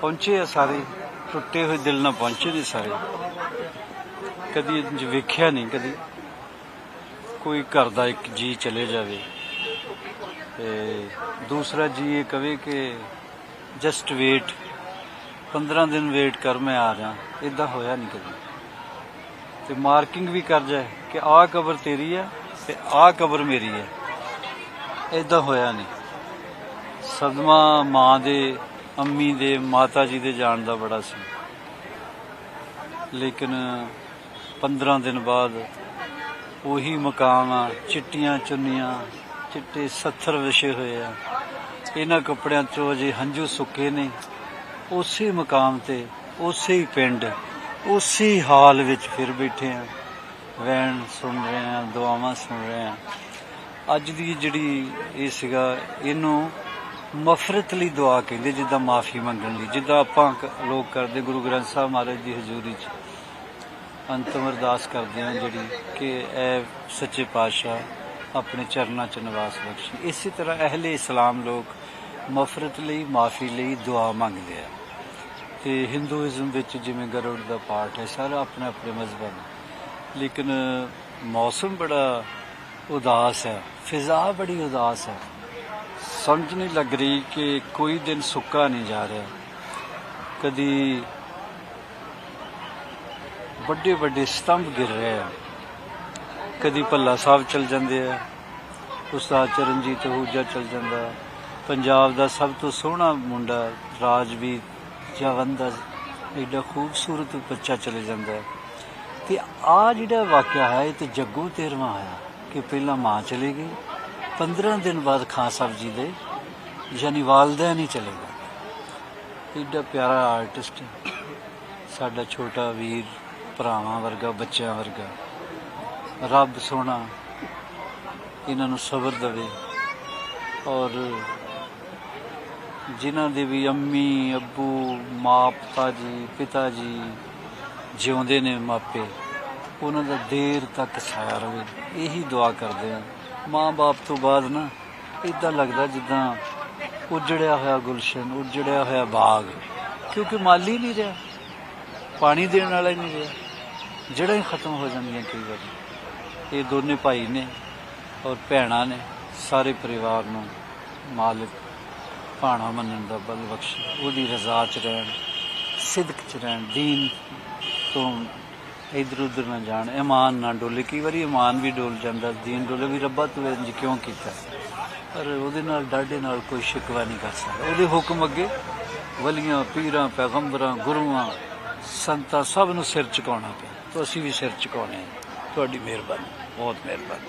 ਪਹੁੰਚੇ ਆ ਸਾਰੇ, ਟੁੱਟੇ ਹੋਏ ਦਿਲ ਨਾਲ ਪਹੁੰਚੇ ਨੇ ਸਾਰੇ। ਕਦੀ ਇੰਝ ਵੇਖਿਆ ਨਹੀਂ, ਕਦੀ ਕੋਈ ਘਰ ਦਾ ਇੱਕ ਜੀ ਚਲੇ ਜਾਵੇ। ਤੇ ਦੂਸਰਾ ਜੀ ਇਹ ਕਵੇ ਕਿ ਜਸਟ ਵੇਟ 15 ਦਿਨ ਵੇਟ ਕਰ, ਮੈਂ ਆ ਰਿਹਾ ਇਦਾਂ ਹੋਇਆ ਨਹੀਂ ਕਦੀ। ਤੇ ਮਾਰਕਿੰਗ ਵੀ ਕਰ ਜਾਏ ਕਿ ਆਹ ਕਬਰ ਤੇਰੀ ਹੈ ਤੇ ਆਹ ਕਬਰ ਮੇਰੀ ਹੈ ਇਦਾਂ ਹੋਇਆ ਨਹੀਂ। ਸਦਮਾ ਮਾਂ ਦੇ ਅੰਮੀ ਦੇ, ਮਾਤਾ ਜੀ ਦੇ ਜਾਣ ਦਾ ਬੜਾ ਸੀ। ਲੇਕਿਨ 15 ਦਿਨ ਬਾਅਦ ਉਹੀ ਮਕਾਮ ਆ ਚਿੱਟੀਆਂ ਚੁੰਨੀਆਂ, ਚਿੱਟੇ ਸੱਥਰ ਵਿਛੇ ਹੋਏ ਆ। ਇਹਨਾਂ ਕੱਪੜਿਆਂ ਚੋਂ ਜੇ ਹੰਝੂ ਸੁੱਕੇ ਨੇ। ਉਸੇ ਮਕਾਮ ਤੇ, ਉਸੇ ਹੀ ਪਿੰਡ, ਉਸੇ ਹਾਲ ਵਿੱਚ ਫਿਰ ਬੈਠੇ ਆ। ਵੈਣ ਸੁਣ ਰਹੇ ਆ, ਦੁਆਵਾਂ ਸੁਣ ਰਹੇ ਆ। ਅੱਜ ਦੀ ਜਿਹੜੀ ਇਹ ਸੀਗਾ, ਇਹਨੂੰ ਮਫਰਤ ਲਈ ਦੁਆ ਕਹਿੰਦੇ, ਜਿੱਦਾਂ ਮਾਫੀ ਮੰਗਣ ਲਈ, ਜਿੱਦਾਂ ਆਪਾਂ ਕ- ਲੋਕ ਕਰਦੇ, ਗੁਰੂ ਗ੍ਰੰਥ ਸਾਹਿਬ ਮਹਾਰਾਜ ਦੀ ਹਜ਼ੂਰੀ 'ਚ ਅੰਤਮ ਅਰਦਾਸ ਕਰਦੇ ਹਾਂ ਜਿਹੜੀ ਕਿ ਇਹ ਸੱਚੇ ਪਾਤਸ਼ਾਹ ਆਪਣੇ ਚਰਨਾਂ 'ਚ ਨਿਵਾਸ ਬਖਸ਼ੀ। ਇਸੇ ਤਰ੍ਹਾਂ ਅਹਲੇ ਇਸਲਾਮ ਲੋਕ ਮਫਰਤ ਲਈ, ਮਾਫੀ ਲਈ ਦੁਆ ਮੰਗਦੇ ਆ। ਤੇ ਹਿੰਦੂਇਜ਼ਮ ਵਿੱਚ ਜਿਵੇਂ ਗਰੁੜ ਦਾ ਪਾਠ ਹੈ, ਸਾਰਾ ਆਪਣੇ ਆਪਣੇ ਮਜ਼ਹਬਾਂ ਲੇਕਿਨ ਮੌਸਮ ਬੜਾ ਉਦਾਸ ਹੈ, ਫਿਜ਼ਾ ਬੜੀ ਉਦਾਸ ਹੈ। ਸਮਝ ਨਹੀਂ ਲੱਗ ਰਹੀ ਕਿ ਕੋਈ ਦਿਨ ਸੁੱਕਾ ਨਹੀਂ ਜਾ ਰਿਹਾ। ਕਦੀ ਵੱਡੇ ਵੱਡੇ ਸਤੰਭ ਗਿਰ ਰਹੇ ਆ। ਕਦੀ ਭੱਲਾ ਸਾਹਿਬ ਚਲ ਜਾਂਦੇ ਆ। ਉਸਤਾਦ ਚਰਨਜੀਤ ਹੂਜਾ ਚਲ ਜਾਂਦਾ। ਪੰਜਾਬ ਦਾ ਸਭ ਤੋਂ ਸੋਹਣਾ ਮੁੰਡਾ ਰਾਜਵੀਰ ਜਵੰਦਾ ਐਡਾ ਖੂਬਸੂਰਤ ਬੱਚਾ ਚਲੇ ਜਾਂਦਾ ਹੈ। ਤੇ ਆ ਜਿਹੜਾ ਵਾਕਿਆ ਹੈ, ਇਹ ਤੇ ਜੱਗੂ ਤੇਰਵਾਂ ਆਇਆ ਕਿ ਪਹਿਲਾਂ ਮਾਂ ਚਲੀ ਗਈ। 15 ਦਿਨ ਬਾਅਦ ਖਾਨ ਸਾਹਿਬ ਜੀ ਦੇ, ਯਾਨੀ ਵਾਲਦਿਆਂ ਨਹੀਂ ਚਲੇ ਗਏ ਐਡਾ ਪਿਆਰਾ ਆਰਟਿਸਟ ਸਾਡਾ ਛੋਟਾ ਵੀਰ, ਭਰਾਵਾਂ ਵਰਗਾ, ਬੱਚਿਆਂ ਵਰਗਾ। ਰੱਬ ਸੋਹਣਾ, ਇਹਨਾਂ ਨੂੰ ਸਬਰ ਦੇਵੇ। ਔਰ ਜਿਨ੍ਹਾਂ ਦੇ ਵੀ ਅੰਮੀ, ਅੱਬੂ ਮਾਪਤਾ ਜੀ ਪਿਤਾ ਜੀ ਜਿਉਂਦੇ ਨੇ ਮਾਪੇ, ਉਹਨਾਂ ਦਾ ਦੇਰ ਤੱਕ ਸਾਇਆ ਰਵੇ। ਇਹੀ ਦੁਆ ਕਰਦੇ ਹਾਂ। ਮਾਂ-ਬਾਪ ਤੋਂ ਬਾਅਦ ਨਾ ਇਦਾਂ ਲੱਗਦਾ ਜਿੱਦਾਂ ਉਜੜਿਆ ਹੋਇਆ ਗੁਲਸ਼ਨ, ਉਜੜਿਆ ਹੋਇਆ ਬਾਗ। ਕਿਉਂਕਿ ਮਾਲੀ ਨਹੀਂ ਰਿਹਾ, ਪਾਣੀ ਦੇਣ ਵਾਲਾ ਹੀ ਨਹੀਂ ਰਿਹਾ। ਜੜ੍ਹਾਂ ਹੀ ਖਤਮ ਹੋ ਜਾਂਦੀਆਂ ਕਈ ਵਾਰ। ਇਹ ਦੋਨੇ ਭਾਈ ਨੇ ਔਰ ਭੈਣਾਂ ਨੇ ਸਾਰੇ ਪਰਿਵਾਰ ਨੂੰ ਮਾਲਕ ਭਾਣਾ ਮੰਨਣ ਦਾ ਬਲ ਬਖਸ਼ ਉਹਦੀ ਰਜ਼ਾ ਚ ਰਹਿਣ, ਸਿਦਕ ਚ ਰਹਿਣ, ਦੀਨ ਤੋਂ ਇਧਰ ਉਧਰ ਨਾ ਜਾਣ। ਇਮਾਨ ਨਾ ਡੋਲੇ। ਕਈ ਵਾਰੀ ਇਮਾਨ ਵੀ ਡੋਲ ਜਾਂਦਾ, ਦੀਨ ਡੋਲੇ ਵੀ ਰੱਬਾ ਤੂੰ ਇੰਜ ਕਿਉਂ ਕੀਤਾ? ਪਰ ਉਹਦੇ ਨਾਲ, ਡਾਢੇ ਨਾਲ ਕੋਈ ਸ਼ਿਕਵਾ ਨਹੀਂ ਕਰ ਸਕਦਾ। ਉਹਦੇ ਹੁਕਮ ਅੱਗੇ ਵਲੀਆਂ, ਪੀਰਾਂ, ਪੈਗੰਬਰਾਂ, ਗੁਰੂਆਂ, ਸੰਤਾਂ ਸਭ ਨੂੰ ਸਿਰ ਝੁਕਾਉਣਾ ਪਿਆ। ਤਾਂ ਅਸੀਂ ਵੀ ਸਿਰ ਝੁਕਾਉਣੇ ਤੁਹਾਡੀ ਮਿਹਰਬਾਨੀ, ਬਹੁਤ ਮਿਹਰਬਾਨੀ।